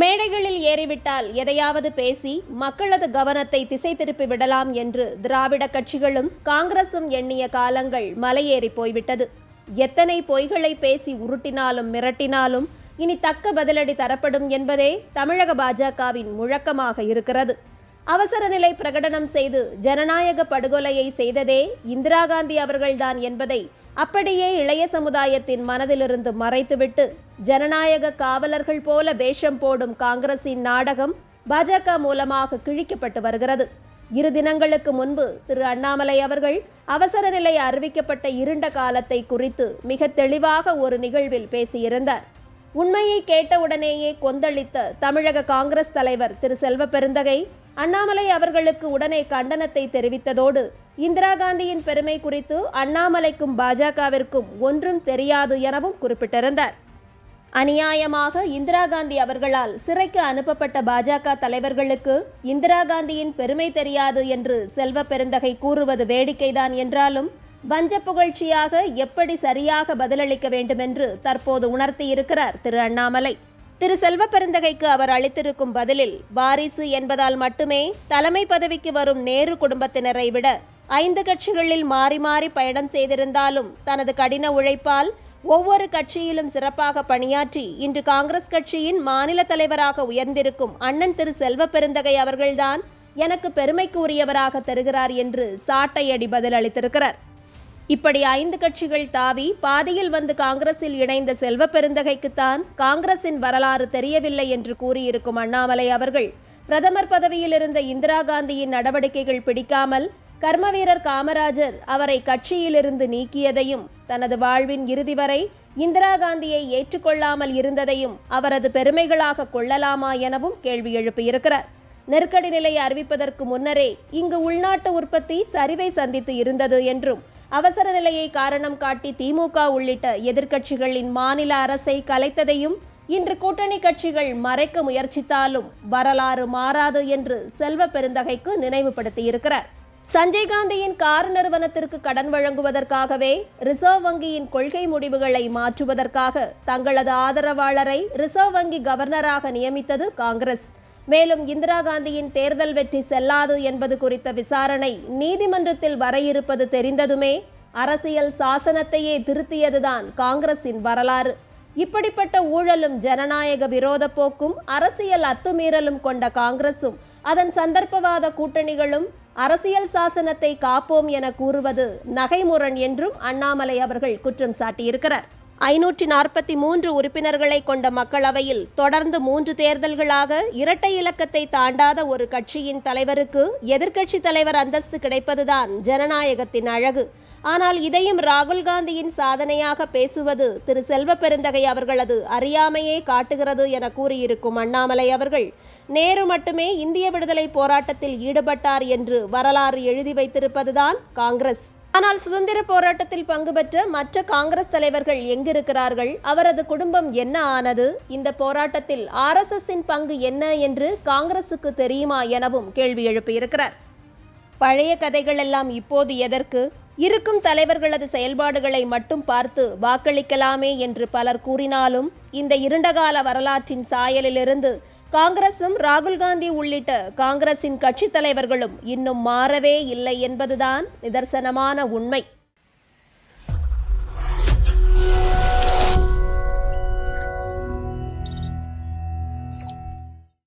மேடைகளில் ஏறிவிட்டால் எதையாவது பேசி மக்களது கவனத்தை திசை திருப்பி விடலாம் என்று திராவிட கட்சிகளும் காங்கிரசும் எண்ணிய காலங்கள் மலையேறி போய்விட்டது. எத்தனை பொய்களை பேசி உருட்டினாலும் மிரட்டினாலும் இனி தக்க பதிலடி தரப்படும் என்பதே தமிழக பாஜகவின் முழக்கமாக இருக்கிறது. அவசர நிலை பிரகடனம் செய்து ஜனநாயக படுகொலையை செய்ததே இந்திரா காந்தி அவர்கள்தான் என்பதை அப்படியே இளைய சமுதாயத்தின் மனதிலிருந்து மறைத்துவிட்டு ஜனநாயக காவலர்கள் போல வேஷம் போடும் காங்கிரசின் நாடகம் பாஜக மூலமாக கிழிக்கப்பட்டு வருகிறது. இரு தினங்களுக்கு முன்பு திரு அண்ணாமலை அவர்கள் அவசர நிலை அறிவிக்கப்பட்ட இருண்ட காலத்தை குறித்து மிக தெளிவாக ஒரு நிகழ்வில் பேசியிருந்தார். உண்மையை கேட்டவுடனேயே கொந்தளித்த தமிழக காங்கிரஸ் தலைவர் திரு செல்வ பெருந்தகை அண்ணாமலை அவர்களுக்கு உடனே கண்டனத்தை தெரிவித்ததோடு இந்திரா காந்தியின் பெருமை குறித்து அண்ணாமலைக்கும் பாஜகவிற்கும் ஒன்றும் தெரியாது எனவும் குறிப்பிட்டிருந்தார். அநியாயமாக இந்திரா காந்தி அவர்களால் சிறைக்கு அனுப்பப்பட்ட பாஜக தலைவர்களுக்கு இந்திரா காந்தியின் பெருமை தெரியாது என்று செல்வ பெருந்தகை கூறுவது வேடிக்கைதான் என்றாலும் வஞ்ச புகழ்ச்சியாக எப்படி சரியாக பதிலளிக்க வேண்டுமென்று தற்போது உணர்த்தியிருக்கிறார் திரு அண்ணாமலை. திரு செல்வ பெருந்தகைக்கு அவர் அளித்திருக்கும் பதிலில் வாரிசு என்பதால் மட்டுமே தலைமை பதவிக்கு வரும் நேரு குடும்பத்தினரை விட ஐந்து கட்சிகளில் மாறி மாறி பயணம் செய்திருந்தாலும் தனது கடின உழைப்பால் ஒவ்வொரு கட்சியிலும் சிறப்பாக பணியாற்றி இன்று காங்கிரஸ் கட்சியின் மாநில தலைவராக உயர்ந்திருக்கும் அண்ணன் திரு செல்வ பெருந்தகை அவர்கள்தான் எனக்கு பெருமைக்கு உரியவராக தருகிறார் என்று சாட்டையடி பதில் அளித்திருக்கிறார். இப்படி ஐந்து கட்சிகள் தாவி பாதியில் வந்து காங்கிரஸில் இணைந்த செல்வ பெருந்தகைக்குத்தான் காங்கிரசின் வரலாறு தெரியவில்லை என்று கூறியிருக்கும் அண்ணாமலை அவர்கள் பிரதமர் பதவியில் இருந்த இந்திரா காந்தியின் நடவடிக்கைகள் பிடிக்காமல் கர்மவீரர் காமராஜர் அவரை கட்சியிலிருந்து நீக்கியதையும் தனது வாழ்வின் இறுதி வரை இந்திரா காந்தியை ஏற்றுக்கொள்ளாமல் இருந்ததையும் அவரது பெருமைகளாக கொள்ளலாமா எனவும் கேள்வி எழுப்பியிருக்கிறார். நெருக்கடி நிலை அறிவிப்பதற்கு முன்னரே இங்கு உள்நாட்டு உற்பத்தி சரிவை சந்தித்து இருந்தது என்றும் அவசர நிலையை காரணம் காட்டி திமுக உள்ளிட்ட எதிர்க்கட்சிகளின் மாநில அரசை கலைத்ததையும் இன்று கூட்டணி கட்சிகள் மறைக்க முயற்சித்தாலும் வரலாறு மாறாது என்று செல்வ பெருந்தகைக்கு நினைவுபடுத்தியிருக்கிறார். சஞ்சய் காந்தியின் கார் நிறுவனத்திற்கு கடன் வழங்குவதற்காகவே ரிசர்வ் வங்கியின் கொள்கை முடிவுகளை மாற்றுவதற்காக தங்களது ஆதரவாளரை ரிசர்வ் வங்கி கவர்னராக நியமித்தது காங்கிரஸ். மேலும் இந்திரா காந்தியின் தேர்தல் வெற்றி செல்லாது என்பது குறித்த விசாரணை நீதிமன்றத்தில் வர இருப்பது தெரிந்ததுமே அரசியல் சாசனத்தையே திருத்தியதுதான் காங்கிரசின் வரலாறு. இப்படிப்பட்ட ஊழலும் ஜனநாயக விரோத போக்கும் அரசியல் அத்துமீறலும் கொண்ட காங்கிரசும் அதன் சந்தர்ப்பவாத கூட்டணிகளும் அரசியல் சாசனத்தை காப்போம் என கூறுவது நகைமுரண் என்றும் அண்ணாமலை அவர்கள் குற்றம் சாட்டியிருக்கிறார். ஐநூற்றி நாற்பத்தி மூன்று உறுப்பினர்களை கொண்ட மக்களவையில் தொடர்ந்து மூன்று தேர்தல்களாக இரட்டை இலக்கத்தை தாண்டாத ஒரு கட்சியின் தலைவருக்கு எதிர்க்கட்சி தலைவர் அந்தஸ்து கிடைப்பதுதான் ஜனநாயகத்தின் அழகு. ஆனால் இதையும் ராகுல் காந்தியின் சாதனையாக பேசுவது திரு செல்வ பெருந்தகை அவர்களது அறியாமையே காட்டுகிறது என கூறியிருக்கும் அண்ணாமலை அவர்கள் நேரு மட்டுமே இந்திய விடுதலை போராட்டத்தில் ஈடுபட்டார் என்று வரலாறு எழுதி வைத்திருப்பதுதான் காங்கிரஸ். ஆனால் சுதந்திர போராட்டத்தில் பங்கு பெற்ற மற்ற காங்கிரஸ் தலைவர்கள் எங்கிருக்கிறார்கள்? அவரது குடும்பம் என்ன ஆனது? இந்த போராட்டத்தில் ஆர்எஸ்எஸ்ஸின் பங்கு என்ன என்று காங்கிரசுக்கு தெரியுமா எனவும் கேள்வி எழுப்பியிருக்கிறார். பழைய கதைகள் எல்லாம் இப்போது எதற்கு? இருக்கும் தலைவர்களது செயல்பாடுகளை மட்டும் பார்த்து வாக்களிக்கலாமே என்று பலர் கூறினாலும் இந்த இருண்டகால வரலாற்றின் சாயலிலிருந்து காங்கிரசும் ராகுல் காந்தி உள்ளிட்ட காங்கிரசின் கட்சித் தலைவர்களும் இன்னும் மாறவே இல்லை என்பதுதான் நிதர்சனமான உண்மை.